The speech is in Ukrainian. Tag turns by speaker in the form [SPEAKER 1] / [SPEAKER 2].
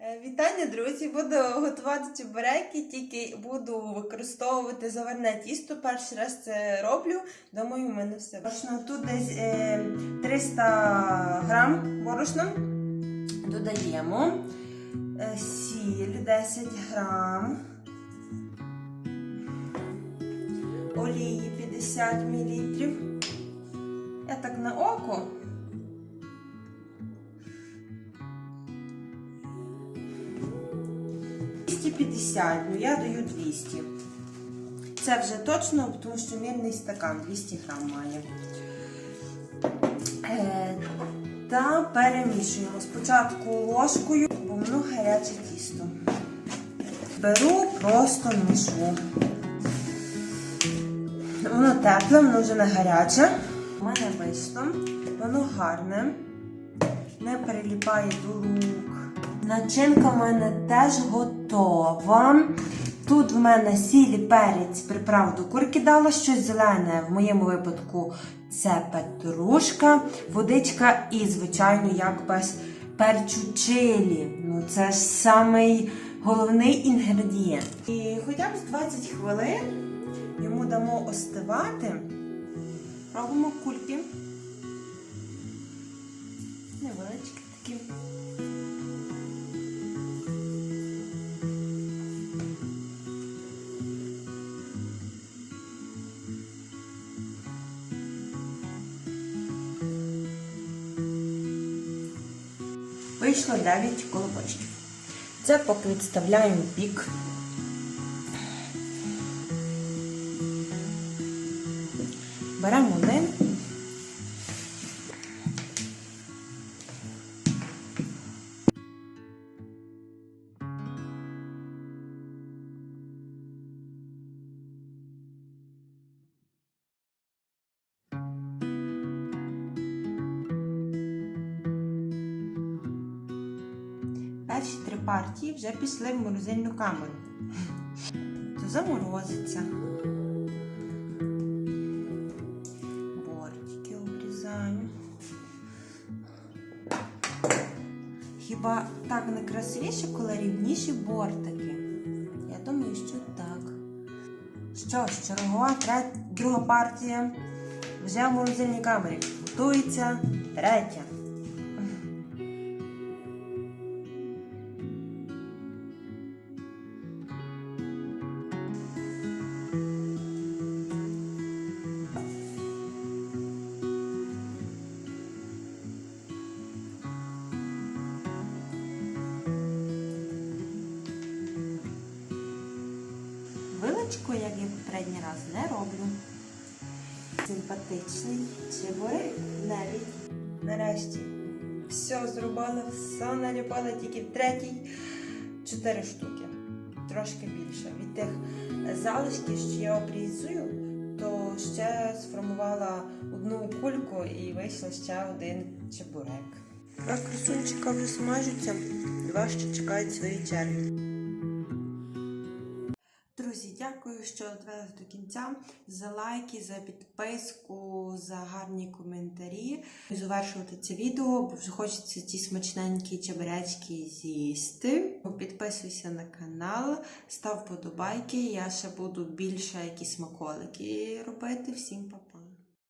[SPEAKER 1] Е, Вітання, друзі! Буду готувати чебуреки, тільки буду використовувати заварне тісто. Перший раз це роблю. Думаю, в мене все. Борошно тут десь е, 300 грам борошна. Додаємо е, сіль 10 грам, олії 50 мл. Я так на око. – 250, ну я даю 200. Це вже точно, тому що мірний стакан 200 грам має. Е, та перемішуємо спочатку ложкою, бо воно гаряче тісто. Беру, просто мішу. Воно тепле, воно вже не гаряче. У мене вийшло. Воно гарне, не приліпає до рук. Начинка в мене теж готова. Тут в мене сілі, перець, приправ до курки дала, щось зелене. В моєму випадку це петрушка, водичка і, звичайно, як без перчу чилі. Ну, це ж самий головний інгредієнт. І хоча б з 20 хвилин йому дамо остивати. Робимо кульки. Невеличкі такі. Вийшло 9 колобочків. Це поки відставляємо бік. Беремо один. Перші три партії вже пішли в морозильну камеру. То заморозиться. Бортики обрізаю. Хіба так не красивіше, коли рівніші бортики? Я думаю, що так. Що ж, чергова друга партія вже в морозильній камері. Готується третя. Вилочку, як і попередній раз, не роблю. Симпатичний чебурек навіть. Нарешті все зробила, все наліпила тільки в третій. Чотири штуки. Трошки більше. Від тих залишків, що я обрізую, то ще сформувала одну кульку і вийшов ще один чебурек. Два красунчика вже смажуться, чекають свої черги. Друзі, дякую, що дивились до кінця. За лайки, за підписку, за гарні коментарі. Завершувати це відео, бо вже хочеться ці смачненькі чебуречки з'їсти. Підписуйся на канал, став подобайки. Я ще буду більше якісь смаколики робити. Всім па-па!